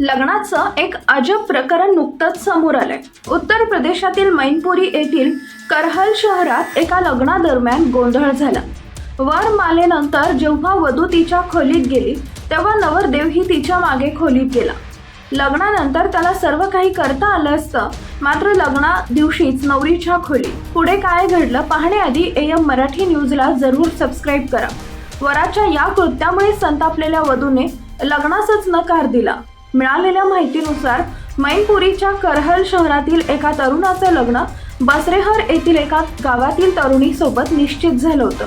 लग्नाचं एक अजब प्रकरण नुकतंच समोर आलंय. उत्तर प्रदेशातील मैनपुरी येथील करहल शहरात एका लग्नादरम्यान गोंधळ झाला. वर मालेनंतर जेव्हा वधू तिच्या खोलीत गेली तेव्हा नवरदेवही तिच्यामागे खोलीत गेला. लग्नानंतर त्याला सर्व काही करता आलं असतं मात्र लग्ना दिवशीच नवरीच्या खोली. पुढे काय घडलं पाहण्याआधी एम मराठी न्यूजला जरूर सबस्क्राईब करा. वराच्या या कृत्यामुळे संतापलेल्या वधूने लग्नासच नकार दिला. मिळालेल्या माहितीनुसार मैनपुरीच्या करहल शहरातील एका तरुणाचं लग्न बसरेहर येथील एका गावातील तरुणीसोबत निश्चित झालं होतं.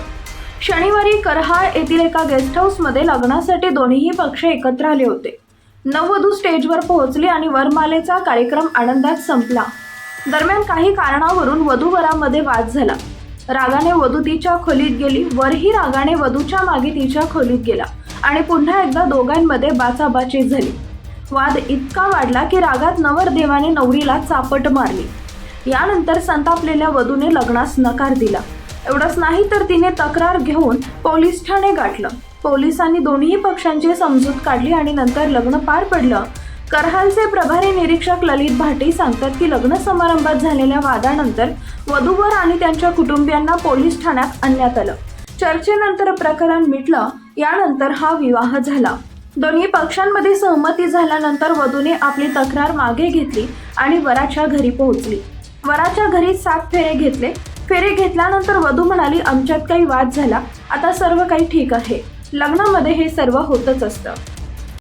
शनिवारी करहाळ येथील एका गेस्ट हाऊसमध्ये लग्नासाठी दोन्हीही पक्ष एकत्र आले होते. नववधू स्टेजवर पोहोचली आणि वरमालेचा कार्यक्रम आनंदात संपला. दरम्यान काही कारणावरून वधूवरामध्ये वाद झाला. रागाने वधू तिच्या खोलीत गेली वरही रागाने वधूच्या मागे तिच्या खोलीत गेला आणि पुन्हा एकदा दोघांमध्ये बाचाबाची झाली. वाद इतका वाढला की रागात नवरदेवाने नवरीला चापट मारली. यानंतर संतापलेल्या वधूने लग्नास नकार दिला. एवढंच नाही तर तिने तक्रार घेऊन पोलीस ठाणे गाठलं. पोलिसांनी दोन्ही पक्षांची समजूत काढली आणि नंतर लग्न पार पडलं. करहालचे प्रभारी निरीक्षक ललित भाटे सांगतात की लग्न समारंभात झालेल्या वादानंतर वधूवर आणि त्यांच्या कुटुंबियांना पोलीस ठाण्यात आणण्यात आलं. चर्चेनंतर प्रकरण मिटलं. यानंतर हा विवाह झाला. दोन्ही पक्षांमध्ये सहमती झाल्यानंतर वधूने आपली तक्रार मागे घेतली आणि वराच्या घरी पोहोचली. वराच्या घरी सात फेरे घेतले. फेरे घेतल्यानंतर वधू म्हणाली आमच्यात काही वाद झाला. आता सर्व काही ठीक आहे. लग्नामध्ये हे सर्व होतच असतं.